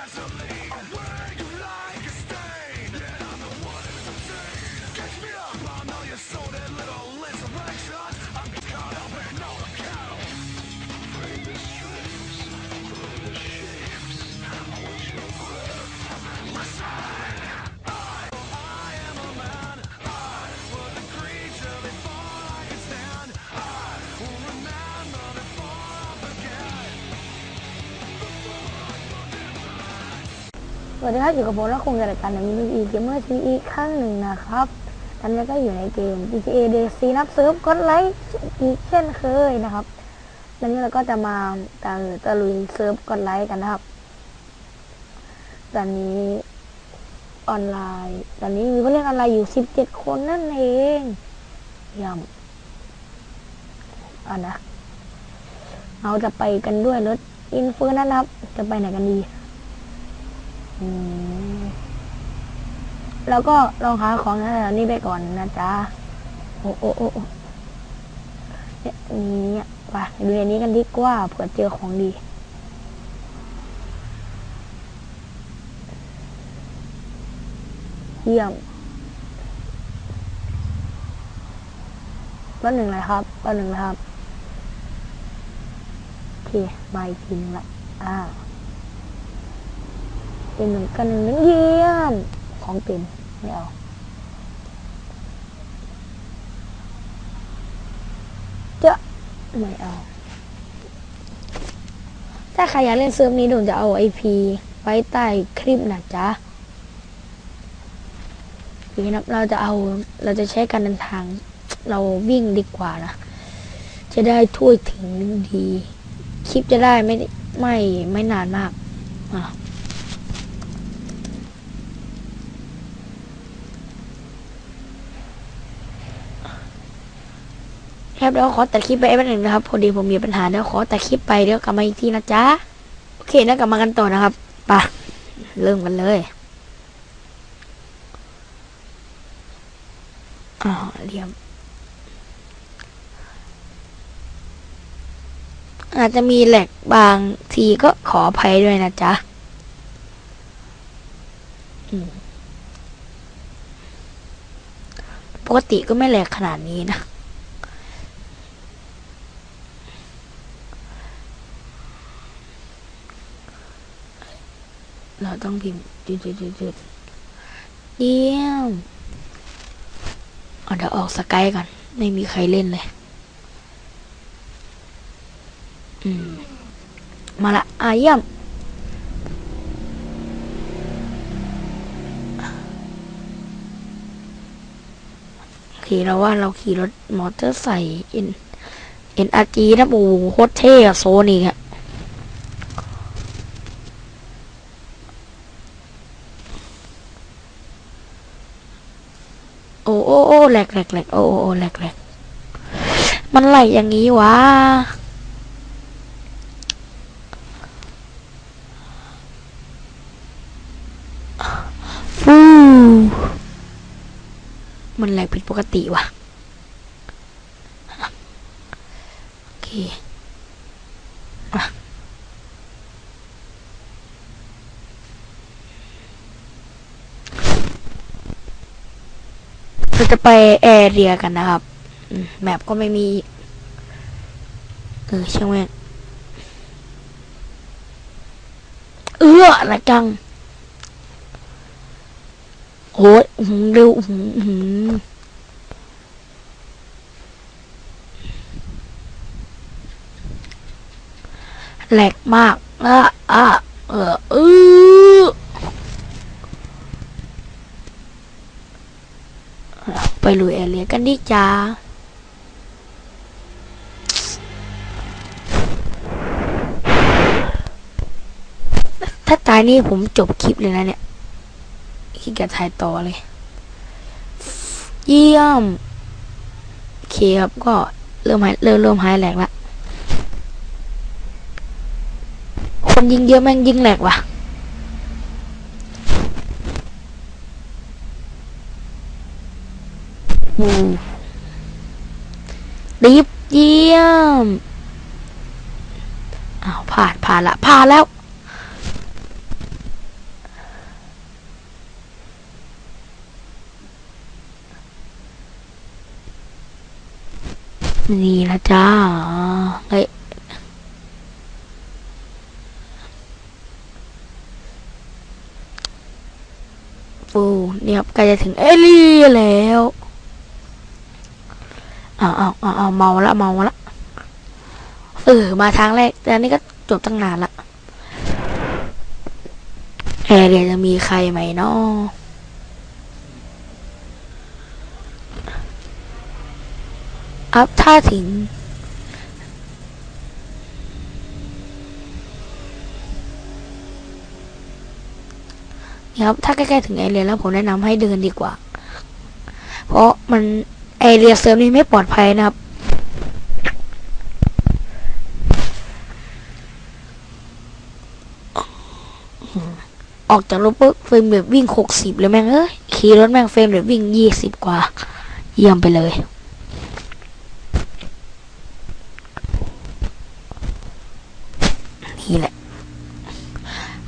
gasoline. สวัสดีครับอยู่กับผมและคงจะรายการมีลูอีเกมเมอร์ทีอีกครั้งหนึ่งนะครับตอนนี้ก็อยู่ในเกม GTA DC นับเซิร์ฟกดไลค์อีกเช่นเคยนะครับแล้วนี้เราก็จะมาตะตะลุยเซิร์ฟกดไลค์กันนะครับ ตอนนี้ออนไลน์ ตอนนี้มีผู้เล่นออนไลน์อยู่ 17 คนนั่นเองเยี่ยมเอ่านะเราจะไปกันด้วยรถอินเฟอร์นะครับ จะไปไหนกันดี อืมแล้วก็ลองหาของแถวนี้ไปก่อนนะจ๊ะ โอ้โอ้โอ้โอ้เนี่ยนี่ไปดูอันนี้กันดีกว่าเผื่อเจอของดี เยี่ยมบ้านหนึ่งเลยครับบ้านหนึ่งเลยครับ โอเคมาอีกทีนึงละอ้าว เป็นเหมือนกันนึ่งเยียมของเต็มไม่เอาจะไม่เอา ถ้าใครอยากเล่นเซิร์ฟนี้เดี๋ยวผมจะเอาไอพีไว้ใต้คลิปนะจ๊ะนี่นะเราจะเอาเราจะใช้การเดินทางเราวิ่งดีกว่านะ จะได้ถ้วยถึงดี คลิปจะได้ไม่ไม่ไม่นานมากอะ ครับเดี๋ยวขอตัดคลิปไปแป๊บหนึ่งนะครับ พอดีผมมีปัญหาเดี๋ยวขอตัดคลิปไปเดี๋ยวกลับมาอีกทีนะจ๊ะโอเคนะกลับมากันต่อนะครับไปะเริ่มกันเลยอ๋อเรียมอาจจะมีแหลกบางทีก็ขออภัยด้วยนะจ๊ะปกติก็ไม่แหลกขนาดนี้นะ เราต้องพิมพ์จุดจุดจุดจุดเยี่ยมเอาเดี๋ยวออกสกายก่อน ไม่มีใครเล่นเลย อืม มาละอะเยี่ยมขี่เราว่าเราขี่รถมอเตอร์ไซค์เอ็นเอ็นอาร์จีนะโอ้โหโคตรเท่อะโซนี่อะ โอ้โอ้แหลกแหลกแหลกโอ้โอ้โอ้แหลกแหลกมันไหลอย่างนี้วะฟูมันแหลกผิดปกติวะโอเคอะเรา จะไปแอร์เรียกันนะครับแมปก็ไม่มี เออช่างแม่งเอออะไรจังโอ้ยหือเร็วหืออื้อหือแหลกมากอะอะเออเออ ไปลุยแอร์เรียกันดิจ้าถ้าตายนี่ผมจบคลิปเลยนะเนี่ยขี้เกียจถ่ายต่อเลย เยี่ยมโอเคครับก็เริ่มหายเริ่มเริ่มหายแหลกละคนยิงเยอะแม่งยิงแหลกว่ะ มูรีบเยี่ยมอ้าวผ่านผ่านละผ่านแล้วนี่นะจ้าเฮ้ยโอ้เนี่ยใกล้จะถึงเอลี่แล้ว อ้าวอ้าวอ้าวอ้าเมาละเมาละเออมาทางแรก แต่นนี้ก็จบตั้งนานละแอร์เรียจะมีใครไหมเนาะอัพถ้าถึงครับถ้าใกล้ๆถึงแอเรียแล้วผมแนะนำให้เดินดีกว่า เพราะมัน แอเรียเซิร์ฟนี้ไม่ปลอดภัยนะครับ ออกจากรถปุ๊บเฟรมแบบวิ่งหกสิบเลยแม่งเอ้ยขี่รถแม่งเฟรมแบบวิ่งยี่สิบกว่า เยี่ยมไปเลยนี่แหละ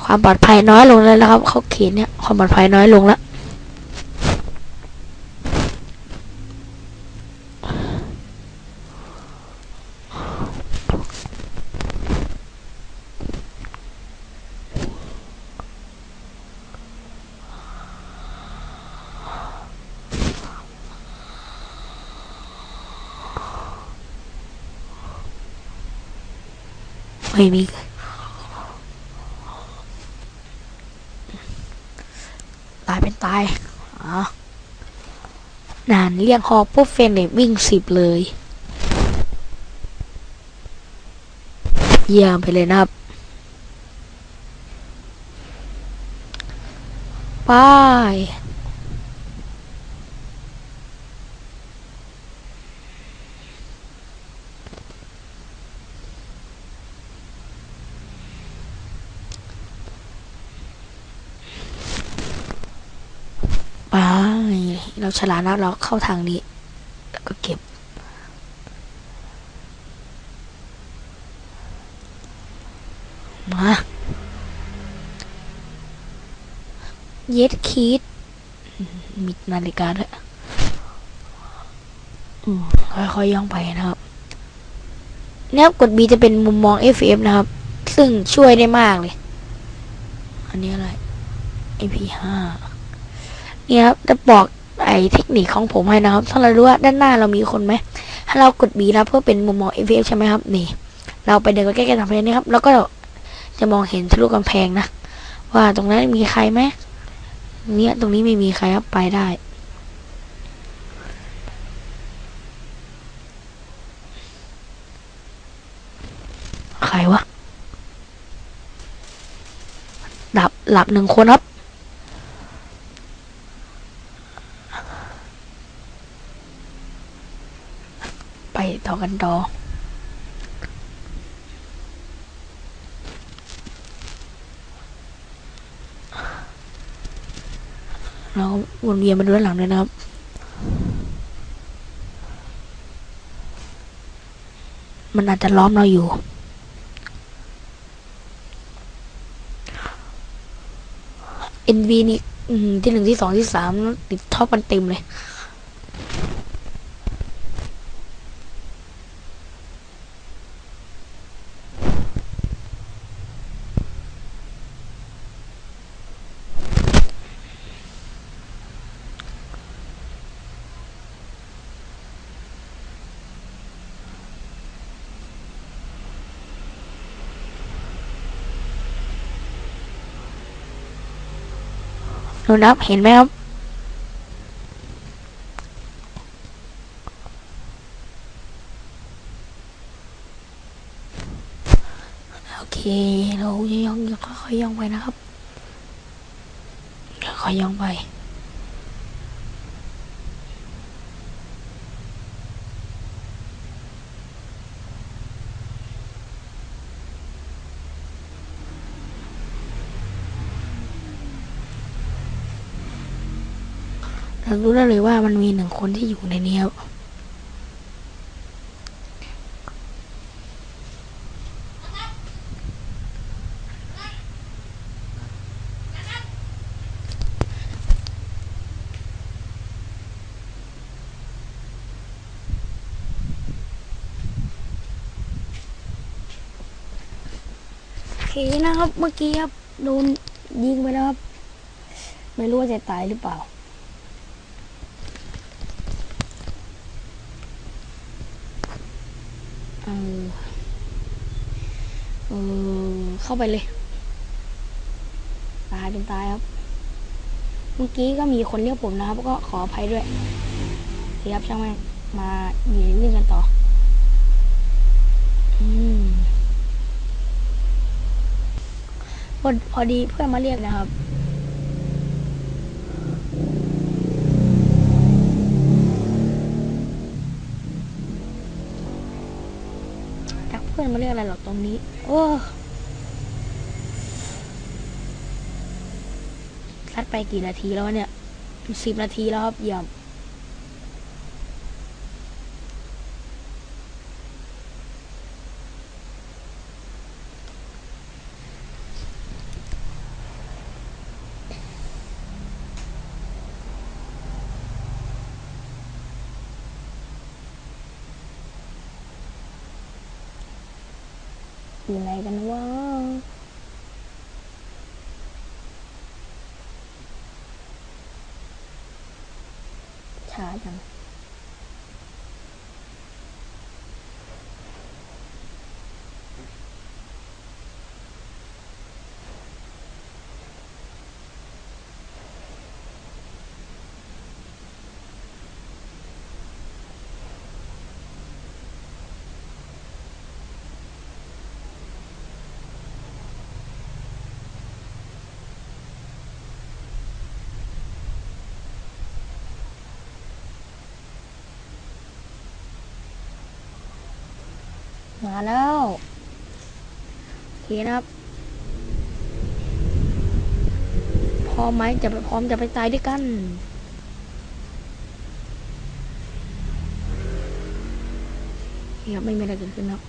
ความปลอดภัยน้อยลงแล้วนะครับเขาเขียนเนี่ยความปลอดภัยน้อยลงแล้ว ไม่มีตายเป็นตายอ๋อนานเรียกฮอปุ๊บเฟนเนี่ยวิ่งสิบเลย เยี่ยมไปเลยนะครับไป ไป เราฉลาดนะเราเข้าทางนี้ แล้วก็เก็บ มาเย็ดคีดมีนาฬิกาด้วยค่อยๆย่องไปนะครับเนี่ยครับกด B จะเป็นมุมมอง FF นะครับ ซึ่งช่วยได้มากเลย อันนี้อะไร AP5 นี่ครับจะบอกไอ้เทคนิคของผมให้นะครับถ้าเรารู้ว่าด้านหน้าเรามีคนไหมถ้าเรากด B นะเพื่อเป็นมุมมอง FF ใช่ไหมครับนี่ เราไปเดินใกล้ๆกำแพงนี้ครับ แล้วก็จะมองเห็นทะลุกำแพงนะว่าตรงนั้นมีใครไหมเนี่ยตรงนี้ไม่มีใครครับไปได้ใครวะหลับหลับหนึ่งคนครับ ไปต่อกันต่อ เราวน เวียงมาดูด้านหลังด้วยนะครับมันอาจจะล้อมเราอยู่ NV นี่ที่หนึ่งที่สองที่สามติดท็อปกันเต็มเลย ดูนับเห็นไหมครับ โอเค เราจะย่องค่อยๆย่องไปนะครับค่อยๆย่องไป เรารู้ได้เลยว่ามันมีหนึ่งคนที่อยู่ในนี้ครับคนะครับ เมื่อกี้ครับ โดนยิงไปแล้วครับ ไม่รู้ว่าจะตายหรือเปล่า เข้าไปเลย ตายเป็นตายครับ เมื่อกี้ก็มีคนเรียกผมนะครับ ก็ขออภัยด้วยเทียบช่างแม่มาอยู่เรื่องกันต่อ อืมพอพอดีเพื่อนมาเรียกนะครับจากเพื่อนมาเรียกอะไรหรอกตรงนี้ โอ้ซัด ไปกี่นาทีแล้ววะเนี่ยสิบนาทีแล้วครับเยี่ยมอยู่ไหนกันวะ ช้าจั มาแล้วโอเคนะครับ พร้อมไหมจะไปพร้อมจะไปตายด้วยกันเฮียไม่มีอะไรเกิดขึ้นครับ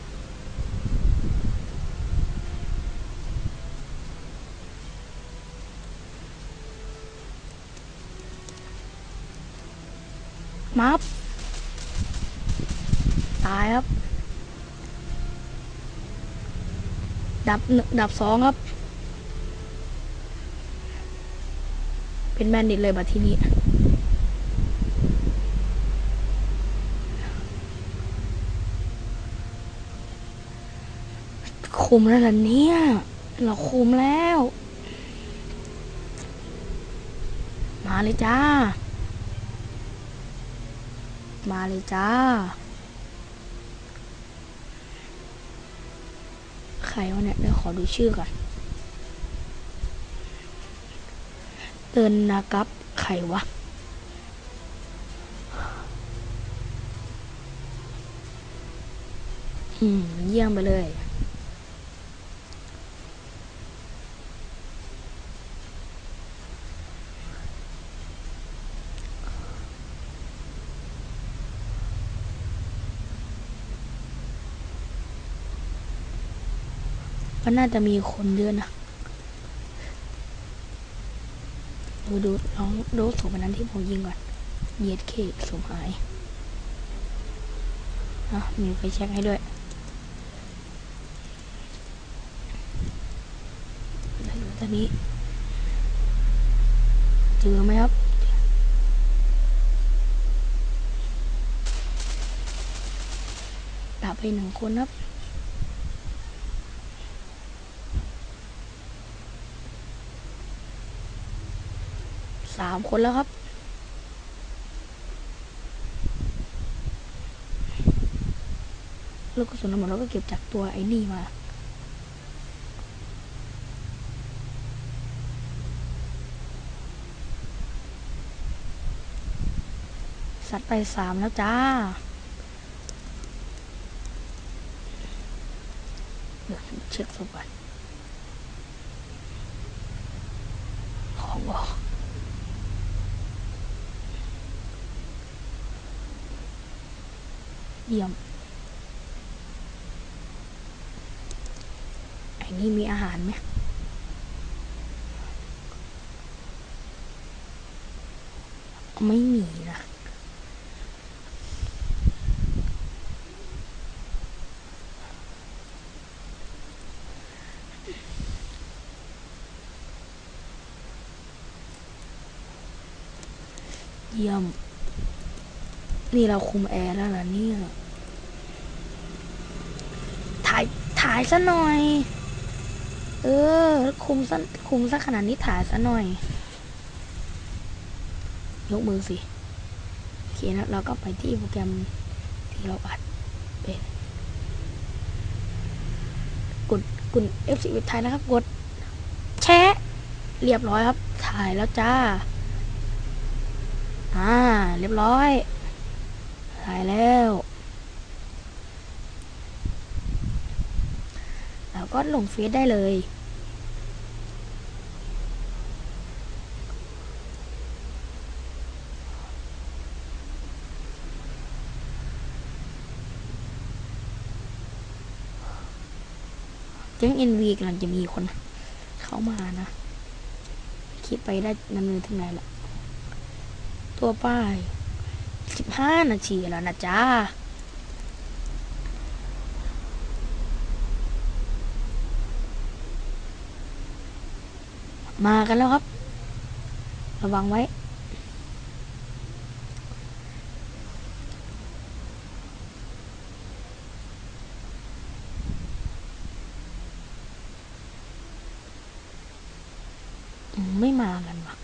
มับตายครับ ดับหนึ่งดับสองครับ เป็นแมนดิตเลยบัดทีนี้คุมแล้วล่ะเนี่ย เราคุมแล้ว มาเลยจ้า มาเลยจ้า ใครวะเนี่ยเดี๋ยวขอดูชื่อก่อนเตินนะครับใครวะอืมเยี่ยมไปเลย ก็น่าจะมีคนเยอะนะ ดูดูลองดูสูบอันนั้นที่ผมยิงก่อนเย็ดเคสูบหายอะมีไฟแช็กให้ด้วยแล้วตอนนี้เจอไหมครับดับไปหนึ่งคนครับ สามคนแล้วครับ ลูกกระสุนัขหมดเราก็เก็บจากตัวไอ้นี่มาสัตว์ไปสามแล้วจ้า เดี๋ยวเช็คศพก่อนของออก เยี่ยม ไอ้นี่มีอาหารไหมไม่มีนะเยี่ยม นี่เราคุมแอร์แล้วล่ะเนี่ยถ่ายถ่ายซะหน่อย เออ คุมซะคุมซะขนาดนี้ถ่ายซะหน่อย ยกมือสิโอเคนะเราก็ไปที่โปรแกรมที่เราอัดเป็นกดกด F10 ถ่ายนะครับ กดแชะเรียบร้อยครับ ถ่ายแล้วจ้า อ่า เรียบร้อย ถ่ายแล้วแล้วก็ลงเฟซได้เลยแจ้ง NV กำลังจะมีคนเข้ามานะ คิดไปได้ดำเนินถึงไหนละตัวป้าย สิบห้านาทีแล้วนะจ้ามากันแล้วครับ ระวังไว้ อืมไม่มากันวะ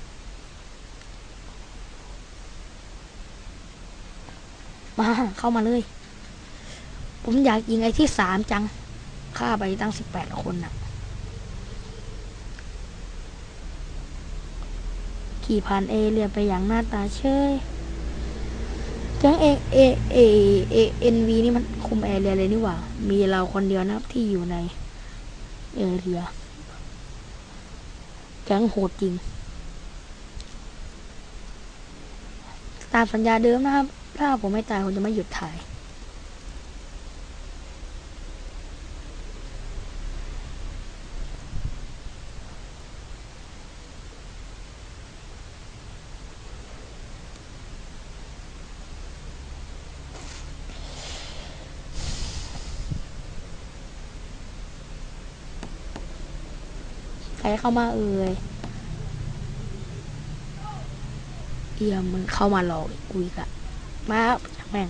มา เข้ามาเลย ผมอยากยิงไอ้ที่สามจังฆ่าไปตั้งสิบแปดคนน่ะ ขี่ผ่านเอเรียไปอย่างหน้าตาเชยจังเอเอเอเอเอ็นวีนี่มันคุมแอเรียเลยนี่หว่า มีเราคนเดียวนะครับที่อยู่ในเอเรียแก๊งโหดจริง ตามสัญญาเดิมนะครับ ถ้าผมไม่ตายผมจะไม่หยุดถ่าย ใครเข้ามาเอ่ยเอียมมันเข้ามาหลอกกูอีกอะ มาแม่ง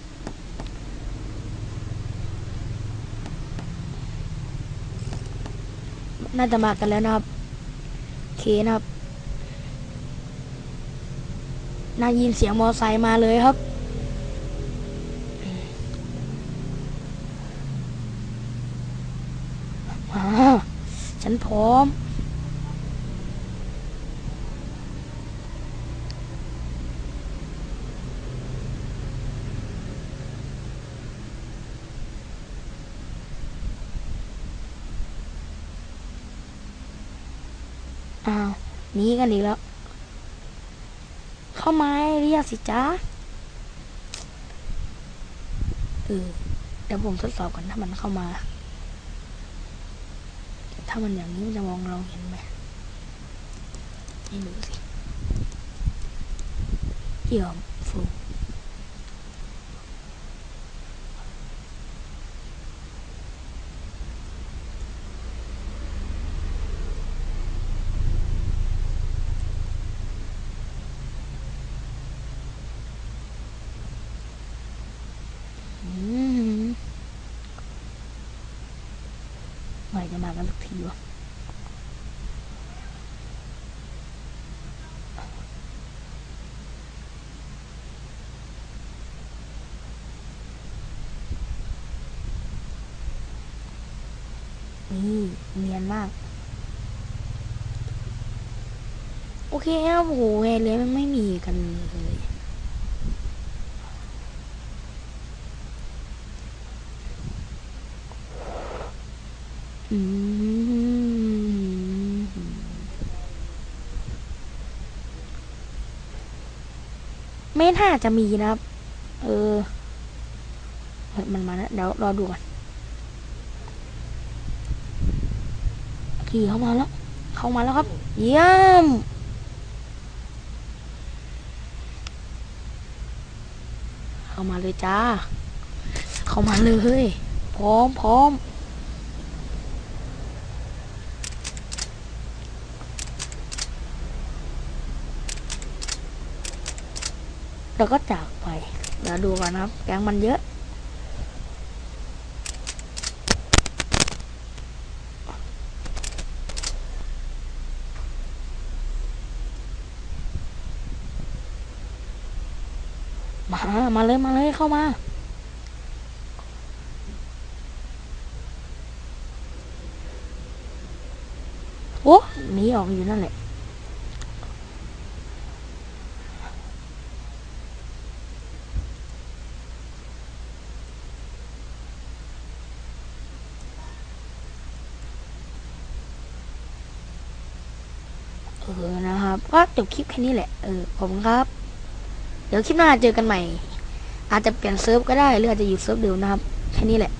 น่าจะมากันแล้วนะครับเคนะครับ น่ายินเสียงมอไซค์มาเลยครับมาฉันพร้อม อ้าวหนี กันอีกแล้ว เข้ามาเรียกสิจ้าเออเดี๋ยวผมทดสอบก่อนถ้ามันเข้ามา ถ้ามันอย่างนี้มันจะมองเราเห็นไหมไม่รู้สิเยี่ยมฟูอืม เมื่อไหร่จะมากันสักทีวะนี่เนียนมาก โอเคครับโหแฮร์เลยมันไม่มีกันเลย อืมไม่น่าจะมีนะครับ เออเฮ้ยมันมาแล้วเดี๋ยวรอดูก่อนขี่เข้ามาแล้ว เข้ามาแล้วครับ เยี่ยมเข้ามาเลยจ้า เข้ามาเลย พร้อมพร้อม แล้วก็จากไป เดี๋ยวดูกันนะครับ แก๊งมันเยอะ มา มาเลย มาเลย เข้ามาโอ้หนีออกอยู่นั่นแหละ เออ นะครับ ก็ จบคลิปแค่นี้แหละเออผมครับ เดี๋ยวคลิปหน้าเจอกันใหม่ อาจจะเปลี่ยนเซิร์ฟก็ได้หรืออาจจะอยู่เซิร์ฟเดิมนะครับแค่นี้แหละ